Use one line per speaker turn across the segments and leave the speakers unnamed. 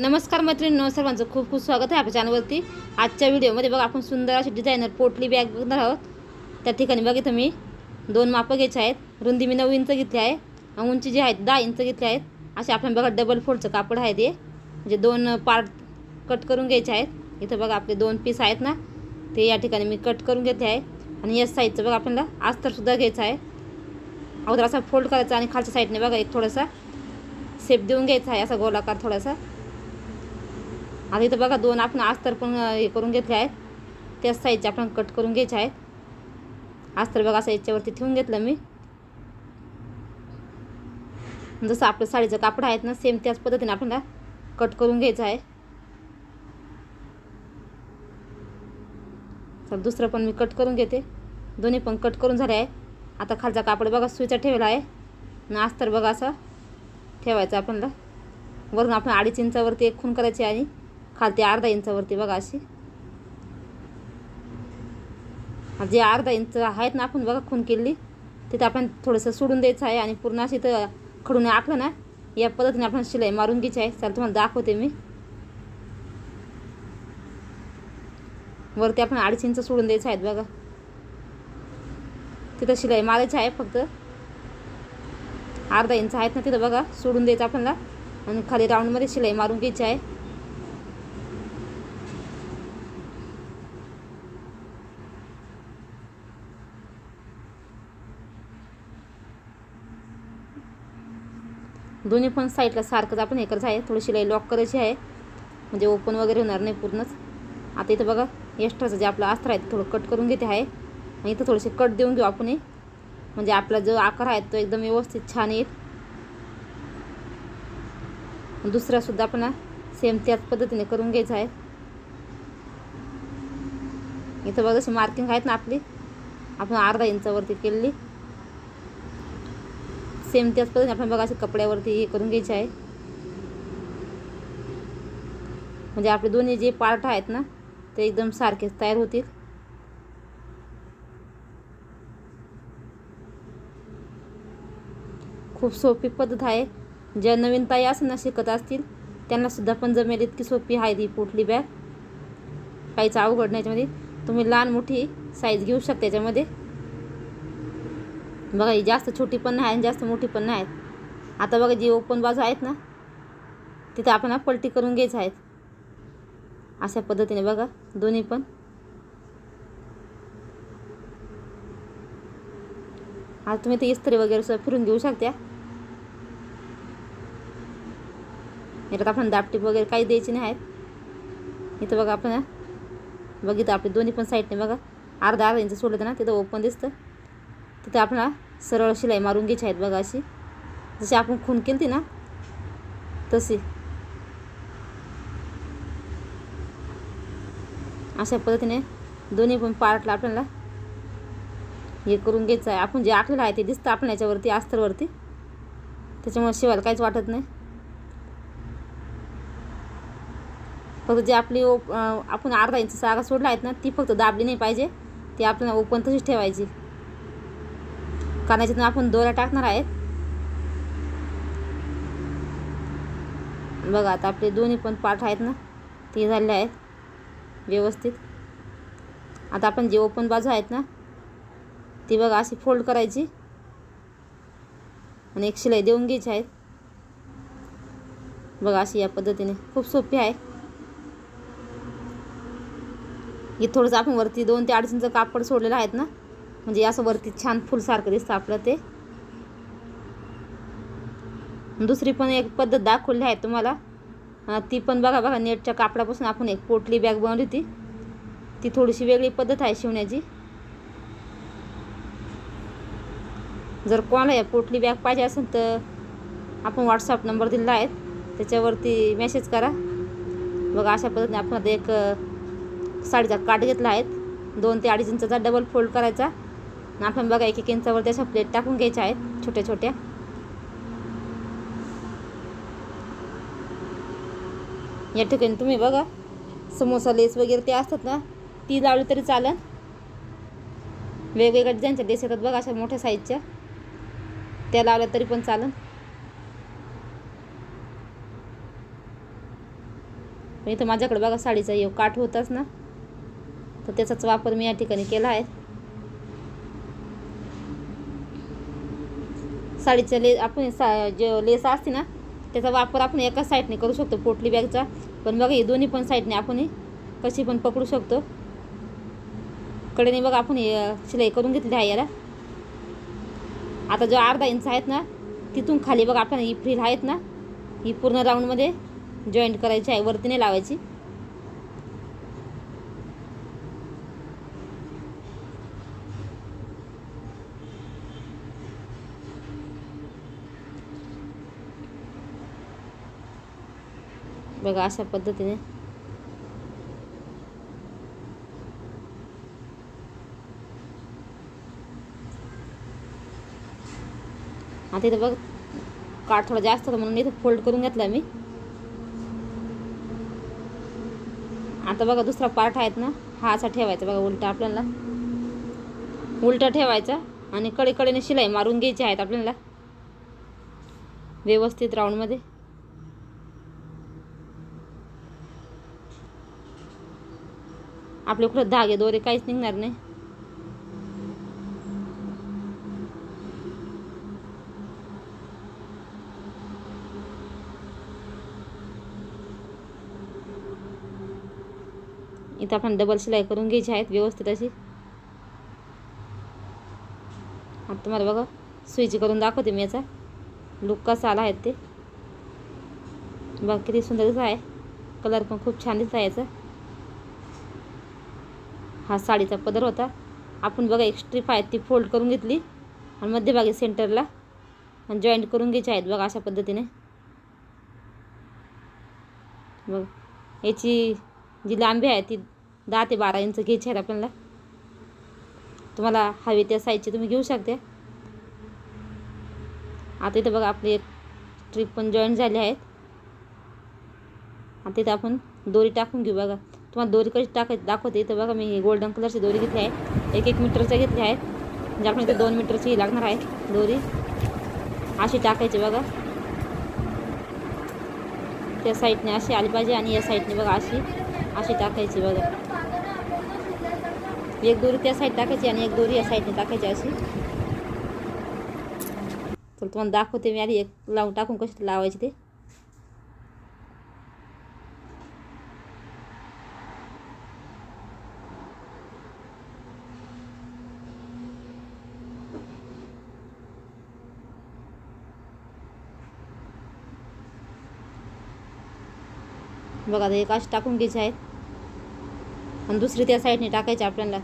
नमस्कार मैत्रिणींनो सर्वांचं खूप खूप स्वागत आहे आपल्या चॅनलवरती आजच्या व्हिडिओमध्ये बघा आपण सुंदर अशी डिझायनर पोटली बॅग बघणार आहोत. त्या ठिकाणी बघा इथं मी दोन मापं घ्यायचे आहेत. रुंदी मी नऊ इंच घेतली आहे. उंची जी आहेत दहा इंच घेतली आहेत. असे आपण बघा डबल फोल्डचं कापड आहे ते. म्हणजे दोन पार्ट कट करून घ्यायचे आहेत. इथं बघा आपले दोन पीस आहेत ना ते या ठिकाणी मी कट करून घेतले आहे. आणि या साईजचं बघा आपल्याला आस्तरसुद्धा घ्यायचं आहे. अगोदर असा फोल्ड करायचा आणि खालच्या साईडने बघा एक थोडासा सेप देऊन घ्यायचा आहे असा गोलाकार थोडासा. आता इथं बघा दोन आपण अस्तर पण हे करून घेतले आहेत. त्याच साईजचे आपण कट करून घ्यायचे आहेत. अस्तर बघा असं याच्यावरती ठेवून घेतलं मी. जसं आपलं साडीचं कापड आहेत ना सेम त्याच पद्धतीने आपल्याला कट करून घ्यायचं आहे. तर दुसरं पण मी कट करून घेते. दोन्ही पण कट करून झाले आहे. आता खालचा कापड बघा सुईचा ठेवला आहे. ना अस्तर बघा असं ठेवायचं आपल्याला. वरून आपण अडीच इंचावरती एक खून करायची आणि खालती अर्धा इंचावरती बघा अशी. जे अर्धा इंच आहेत ना आपण बघा खून केली तिथं आपण थोडंसं सोडून द्यायचं आहे आणि पूर्ण अशी तर खडून आखलं ना या पद्धतीने आपण शिलाई मारून घ्यायची आहे. चला तुम्हाला दाखवते मी. वरती आपण अडीच इंच सोडून द्यायचं आहेत बघा. तिथं शिलाई मारायची आहे फक्त. अर्धा इंच आहेत ना तिथं बघा सोडून द्यायचं आपल्याला. आणि खाली राऊंडमध्ये शिलाई मारून घ्यायची आहे. दोन्ही पण साईडला सारखंच आपण हे करायचं आहे. थोडी शिलाई लॉक करायची आहे. म्हणजे ओपन वगैरे होणार नाही पूर्णच. आता इथं बघा एक्स्ट्राचं जे आपलं अस्त्र आहे ते थोडं कट करून घेते आहे. आणि इथं थोडेसे कट देऊन घेऊ आपण हे. म्हणजे आपला जो आकार आहे तो एकदम व्यवस्थित छान येईल. दुसरासुद्धा आपण सेम त्याच पद्धतीने करून घ्यायचं आहे. इथं बघा जशी मार्किंग आहेत ना आपली. आपण अर्धा इंचावरती केलेली. सेम त्याच पद्धतीने आपण बघा असं कपड्यावरती हे करून घ्यायचे आहे म्हणजे आपले दोन्ही जे पार्ट आहेत ना ते एकदम सारखेच तयार होतील. खूप सोपी पद्धत आहे. ज्या नवीन ताई असं ना शिकत असतील त्यांनासुद्धा पण जमेल इतकी सोपी आहे ती पोटली बॅग. काहीच अवघड नाही याच्यामध्ये. तुम्ही लहान मोठी साईज घेऊ शकता याच्यामध्ये. बघा ही जास्त छोटी पण नाही आणि जास्त मोठी पण नाही आहेत. आता बघा जी ओपन बाजू आहेत ना तिथं आपण पलटी करून घ्यायचं आहेत. अशा पद्धतीने बघा दोन्ही पण. आता तुम्ही ते इस्त्री वगैरे सुद्धा फिरून घेऊ शकता. याच्यात आपण दापटीप वगैरे काही द्यायची नाही आहेत. इथं बघा आपण बघितलं आपली दोन्ही पण साईडने बघा. अर्धा अर्धा इंच सोडलं ना तिथं ओपन दिसतं. तिथं आपण सरळ शिलाई मारून घ्यायची आहेत बघा अशी. जशी आपण खून केली ना तशी. अशा पद्धतीने दोन्ही पण पार्टला आपल्याला हे करून घ्यायचं आहे. आपण जे आखलेलं आहे ते दिसतं आपण याच्यावरती अस्तरवरती त्याच्यामुळे शिवायला काहीच वाटत नाही. फक्त जे आपली ओप आपण अर्धा इंच जागा सोडला आहेत ना ती फक्त दाबली नाही पाहिजे. ती आपल्याला ओपन तशीच ठेवायची. कारण याच्यातून आपण दोऱ्या टाकणार आहेत. बघा आता आपले दोन्ही पण पार्ट आहेत ना ते झालेले आहेत व्यवस्थित. आता आपण जे ओपन बाजू आहेत ना ती बघा अशी फोल्ड करायची. आणि एक शिलाई देऊन घ्यायची आहेत. बघा अशी या पद्धतीने खूप सोपी आहे. हे थोडंसं आपण वरती दोन ते अडीच इंच कापड सोडलेलं आहेत ना म्हणजे असं वरती छान फुलसारखं दिसतं आपलं ते. दुसरी पण एक पद्धत दाखवली आहे तुम्हाला. ती पण बघा बघा नेटच्या कापडापासून आपण एक पोटली बॅग बनवली होती. ती थोडीशी वेगळी पद्धत आहे शिवण्याची. जर कोणाला या पोटली बॅग पाहिजे असेल तर आपण व्हॉट्सअप नंबर दिलेला आहे. त्याच्यावरती मेसेज करा. बघा अशा पद्धतीने आपण आता एक साडीचा काट घेतला आहे. दोन ते अडीच इंचाचा डबल फोल्ड करायचा. आपण बघा एक एक इंचावर त्याच्या प्लेट टाकून घ्यायच्या आहेत छोट्या छोट्या. या ठिकाणी तुम्ही बघा समोसा लेस वगैरे ते असतात ना ती लावली तरी चालेल. वेगवेगळ्या डिझाईनच्या लेस येतात बघा अशा मोठ्या साईजच्या त्या लावल्या तरी पण चालेल. इथं माझ्याकडे बघा साडीचा येऊ काठ होताच ना तर त्याचाच वापर मी या ठिकाणी केला आहे. साडीच्या ले आपण सा जे लेस असते ना त्याचा वापर आपण एका साईडने करू शकतो पोटली बॅगचा. पण बघा हे दोन्ही पण साईडने आपण कशी पण पकडू शकतो. कडेने बघा आपण शिलाई करून घेतली आहे याला. आता जो अर्धा इंच आहेत ना तिथून खाली बघा आपण ही फ्रील आहेत ना ही पूर्ण राऊंडमध्ये जॉईंट करायची आहे वरती नाही लावायची. बघा अशा पद्धतीने. आता इथं बघ काठ थोडा जास्त होता म्हणून इथं फोल्ड करून घेतला मी. आता बघा दुसरा पार्ट आहेत ना हा असा ठेवायचा बघा उलटा आपल्याला. उलटा ठेवायचा आणि कडे कडेने शिलाई मारून घ्यायची आहेत आपल्याला. व्यवस्थित राऊंडमध्ये आपले कुठं धागे दोरे काहीच निघणार नाही. इथं आपण डबल शिलाई करून घ्यायची आहेत व्यवस्थित अशी. आता तुम्हाला बघा स्विच करून दाखवते मी याचा. लुक कसा आला आहे ते. बघा किती सुंदर दिसत आहे कलर पण खूप छान दिसत आहे याचा. हा साडीचा पदर होता. आपण बघा एक स्ट्रीप आहे ती फोल्ड करून घेतली. आणि मध्यभागी सेंटरला आणि जॉईंट करून घ्यायचे आहेत बघा अशा पद्धतीने. बघ याची जी लांबी आहे ती दहा ते बारा इंच घ्यायची आहेत आपल्याला. तुम्हाला हवी त्या साईजची तुम्ही घेऊ शकते. आता इथं बघा आपली एक ट्रिप पण जॉईन झाली आहेत. आता इथं आपण दोरी टाकून घेऊ बघा. तुम्हाला दोरी कशी टाकाय दाखवते. तर बघा मी गोल्डन कलरची दोरी घेतली आहे. एक एक मीटरच्या घेतल्या आहेत म्हणजे आपण इथे दोन मीटरची लागणार आहे दोरी. अशी टाकायची बघा. त्या साईडने अशी आली पाहिजे आणि या साईडने बघा अशी अशी टाकायची बघा. एक दोरी त्या साईड टाकायची आणि एक दोरी या साईडने टाकायची अशी. तर तुम्हाला दाखवते मी आधी. एक लावून टाकून कशी लावायची ते. बघा आता एक अशी टाकून घ्यायची आहेत. आणि दुसरी त्या साईडने टाकायची आपल्याला.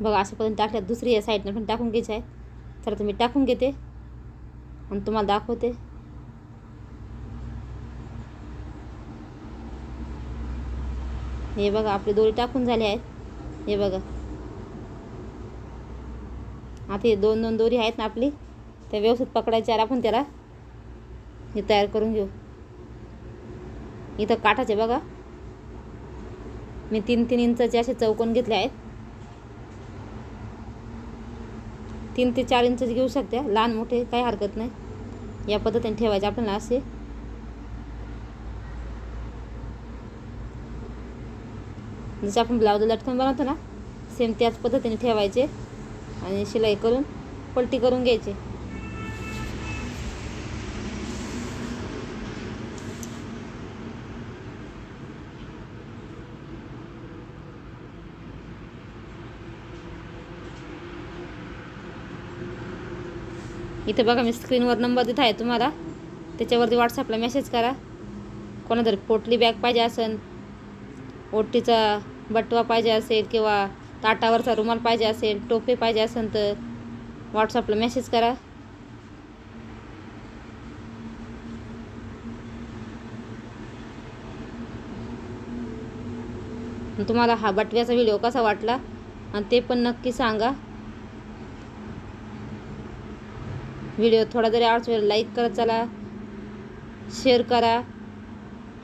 बघा अशा पद्धतीने टाकल्यात दुसरी या साईडने पण टाकून घ्यायची आहे तर तुम्ही मी टाकून घेते. आणि तुम्हाला दाखवते. हे बघा आपली दोरी टाकून झाले आहेत. हे बघा. आता हे दोन दोन दोरी आहेत ना आपली त्या व्यवस्थित पकडायच्या आपण त्याला. हे तयार करून घेऊ. इथं काठाचे बघा. मी तीन तीन इंचाचे असे चौकोन घेतले आहेत. तीन ते चार इंचाचे घेऊ शकते. लहान मोठे काही हरकत नाही. या पद्धतीने ठेवायचे आपल्याला असे. जसे आपण ब्लाऊज लटकन बनवतो ना सेम त्याच पद्धतीने ठेवायचे आणि शिलाई करून पलटी करून घ्यायची. इथे बघा मी स्क्रीनवर नंबर देत आहे तुम्हाला. त्याच्यावरती व्हॉट्सअपला मेसेज करा. कोणा जर पोटली बॅग पाहिजे असेल ओटीचा बटवा पाहिजे असेल किंवा ताटावरचा रुमाल पाहिजे असेल टोपे पाहिजे असेल तर व्हॉट्सअपला मेसेज करा. तुम्हाला हा बटव्याचा व्हिडिओ कसा वाटला आणि ते पण नक्की सांगा. व्हिडिओ थोडा जरी आवडला लाईक करत चला शेअर करा.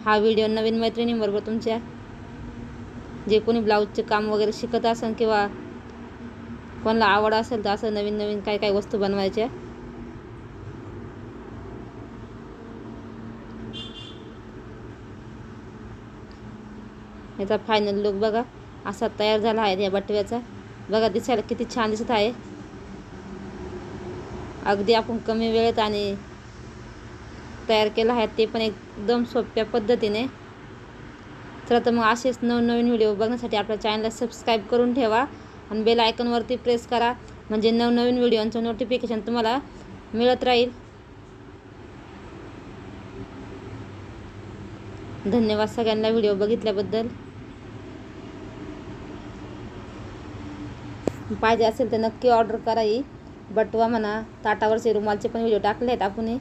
हा व्हिडिओ नवीन मैत्रिणींबरोबर तुमच्या. जे कोणी ब्लाऊजचे काम वगैरे शिकत असेल किंवा कोणाला आवड असेल तर असं नवीन नवीन काय काय वस्तू बनवायच्या. याचा फायनल लुक बघा. असा तयार झाला आहे या बटव्याचा. बघा दिसायला किती छान दिसत आहे. अगदी आपण कमी वेळेत आणि तयार केला आहे. ते पण एकदम सोप्या पद्धतीने. तर आता मग असेच नवनवीन व्हिडिओ बघण्यासाठी आपल्या चॅनलला सबस्क्राईब करून ठेवा आणि बेल आयकॉनवरती प्रेस करा. म्हणजे नवनवीन व्हिडिओंचं नोटिफिकेशन तुम्हाला मिळत राहील. धन्यवाद सगळ्यांना व्हिडिओ बघितल्याबद्दल. पाहिजे असेल तर नक्की ऑर्डर कराई बटवा म्हणा ताटावरचे रुमालचे पण व्हिडिओ टाकले आहेत आपण